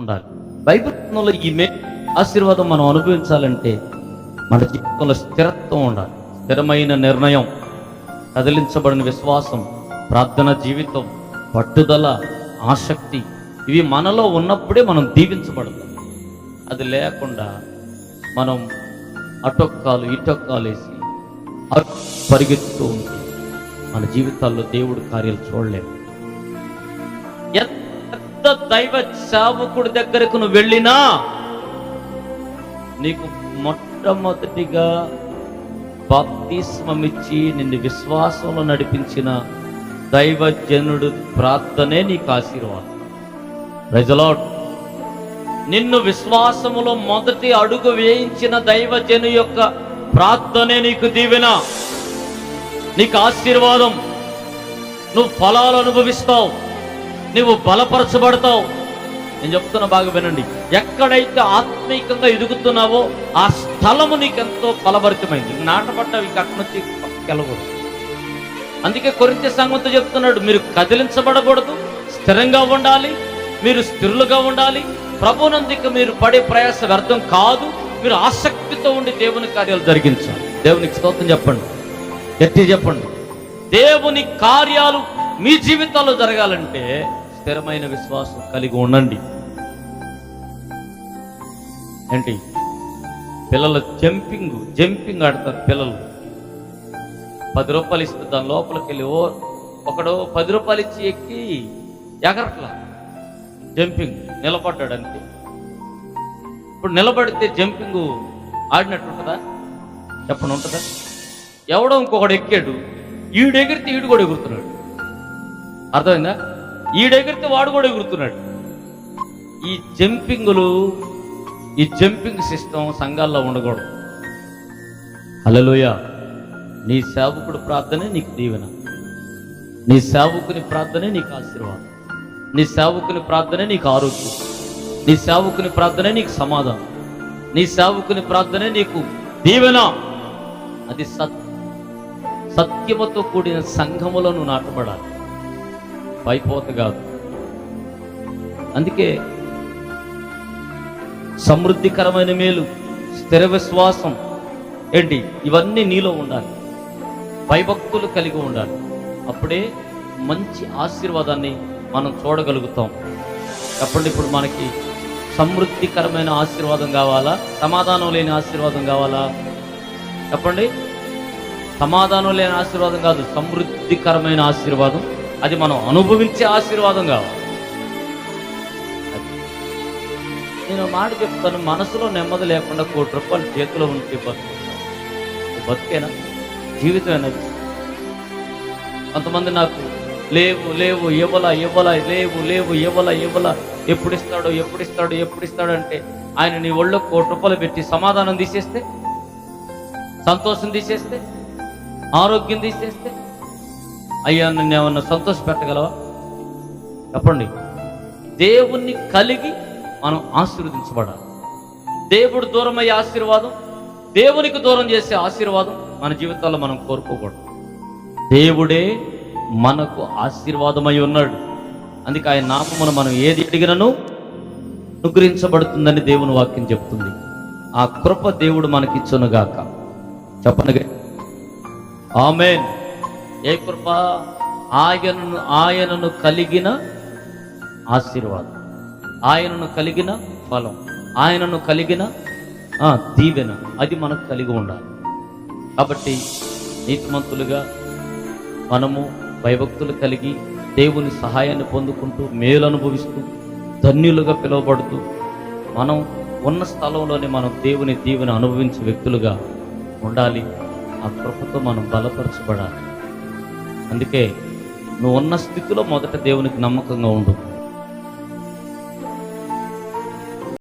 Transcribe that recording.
ఉండాలి. బైబిల్లో ఈ మే ఆశీర్వాదం మనం అనుభవించాలంటే మన జీవితంలో స్థిరత్వం ఉండాలి. స్థిరమైన నిర్ణయం కదిలించబడిన విశ్వాసం ప్రార్థన జీవితం పట్టుదల ఆసక్తి ఇవి మనలో ఉన్నప్పుడే మనం దీవించబడతాం. అది లేకుండా మనం అటొక్కాలు ఇటొక్కాలు వేసి పరిగెత్తుతూ ఉంటే మన జీవితాల్లో దేవుడు కార్యాలు చూడలేము ఎంత దైవ సేవకుడి దగ్గరకు నువ్వు వెళ్ళినా నీకు మొట్టమొదటిగా బాప్తిస్మం నిన్ను విశ్వాసంలో నడిపించిన దైవజనుడు ప్రార్థనే నీకు ఆశీర్వాదం. ప్రజలాడ్ నిన్ను విశ్వాసములో మొదటి అడుగు వేయించిన దైవజను యొక్క ప్రార్థనే నీకు దీవెన నీకు ఆశీర్వాదం. నువ్వు ఫలాలు అనుభవిస్తావు. నువ్వు బలపరచబడతావు. నేను చెప్తున్నా బాగా వినండి. ఎక్కడైతే ఆత్మీకంగా ఎదుగుతున్నావో ఆ స్థలము నీకెంతో బలభరితమైంది. నాటబడ్డావు ఇక అక్కడి నుంచి వెళ్ళకూడదు అందుకే కొరింత సంగతి చెప్తున్నాడు మీరు కదిలించబడకూడదు స్థిరంగా ఉండాలి మీరు స్థిరులుగా ఉండాలి. ప్రభునందుకు మీరు పడే ప్రయాస వ్యర్థం కాదు మీరు ఆసక్తితో ఉండి దేవుని కార్యాలు జరిగించాలి. దేవునికి స్తోత్రం చెప్పండి. గట్టి చెప్పండి. దేవుని కార్యాలు మీ జీవితాల్లో జరగాలంటే స్థిరమైన విశ్వాసం కలిగి ఉండండి. ఏంటి? పిల్లలు జంపింగ్ జంపింగ్ ఆడతారు పిల్లలు. పది రూపాయలు ఇస్తే దాని లోపలికి వెళ్ళి ఓ ఒకడు పది రూపాయలు ఇచ్చి ఎక్కి ఎగరట్లా. జంపింగ్ నిలబడ్డాడు అంతే ఇప్పుడు నిలబడితే జంపింగ్ ఆడినట్టు ఉంటుందా చెప్పండి ఉంటుందా ఎవడో ఇంకొకడు ఎక్కాడు. ఈడు ఎగిరితే ఈడు కూడా ఎగురుతున్నాడు. అర్థమైందా? ఈడెగిరితే వాడు కూడా ఎగురుతున్నాడు. ఈ జంపింగులు ఈ జంపింగ్ సిస్టమ్ సంఘాల్లో ఉండకూడదు. అలలోయ నీ సేవకుడు ప్రార్థనే నీకు దీవెన. నీ సేవకుని ప్రార్థనే నీకు ఆశీర్వాదం. నీ సేవకుని ప్రార్థనే నీకు ఆరోగ్యం. నీ సేవకుని ప్రార్థనే నీకు సమాధానం. నీ సేవకుని ప్రార్థనే నీకు దీవెన. అది సత్ సత్యముతో కూడిన సంఘములో నువ్వు పైపోత కాదు. అందుకే సమృద్ధికరమైన మేలు స్థిర విశ్వాసం ఏంటి? ఇవన్నీ నీలో ఉండాలి. భయభక్తులు కలిగి ఉండాలి. అప్పుడే మంచి ఆశీర్వాదాన్ని మనం చూడగలుగుతాం. చెప్పండి ఇప్పుడు మనకి సమృద్ధికరమైన ఆశీర్వాదం కావాలా? సమాధానం లేని ఆశీర్వాదం కావాలా? చెప్పండి సమాధానం లేని ఆశీర్వాదం కాదు సమృద్ధికరమైన ఆశీర్వాదం. అది మనం అనుభవించే ఆశీర్వాదం కావాలి. నేను మాట చెప్తాను మనసులో నెమ్మది లేకుండా కోటి రూపాయలు చేతిలో ఉంటే బతుకు. బతికేనా? జీవితమేనది కొంతమంది నాకు లేవు లేవు ఇవ్వల ఇవ్వల లేవు లేవు ఇవ్వల ఇవ్వల ఎప్పుడు ఇస్తాడో ఎప్పుడు ఇస్తాడో ఎప్పుడు ఇస్తాడో అంటే ఆయన నీ ఒళ్ళో కోటి రూపాయలు పెట్టి సమాధానం తీసేస్తే సంతోషం తీసేస్తే ఆరోగ్యం తీసేస్తే అయ్యా నన్ను ఏమన్నా సంతోష పెట్టగలవా చెప్పండి. దేవుణ్ణి కలిగి మనం ఆశీర్వదించబడాలి. దేవుడు దూరమయ్యే ఆశీర్వాదం దేవునికి దూరం చేసే ఆశీర్వాదం మన జీవితాల్లో మనం కోరుకోకూడదు. దేవుడే మనకు ఆశీర్వాదమై ఉన్నాడు. అందుకే ఆయన నామమును మనం ఏది అడిగినను అనుగ్రహించబడుతుందని దేవుని వాక్యం చెప్తుంది. ఆ కృప దేవుడు మనకిచ్చునుగాక. చెప్పనగా ఆమెన్. ఏ కృప? ఆయనను ఆయనను కలిగిన ఆశీర్వాదం. ఆయనను కలిగిన ఫలం. ఆయనను కలిగిన దీవెన. అది మనకు కలిగి ఉండాలి. కాబట్టి నీతిమంతులుగా మనము భయభక్తులు కలిగి దేవుని సహాయాన్ని పొందుకుంటూ మేలు అనుభవిస్తూ ధన్యులుగా పిలువబడుతూ మనం ఉన్న స్థలంలోనే మనం దేవుని దీవెన అనుభవించే వ్యక్తులుగా ఉండాలి. ఆ కృపతో మనం బలపరచబడాలి. అందుకే నువ్వు ఉన్న స్థితిలో మొదట దేవునికి నమ్మకంగా ఉండు.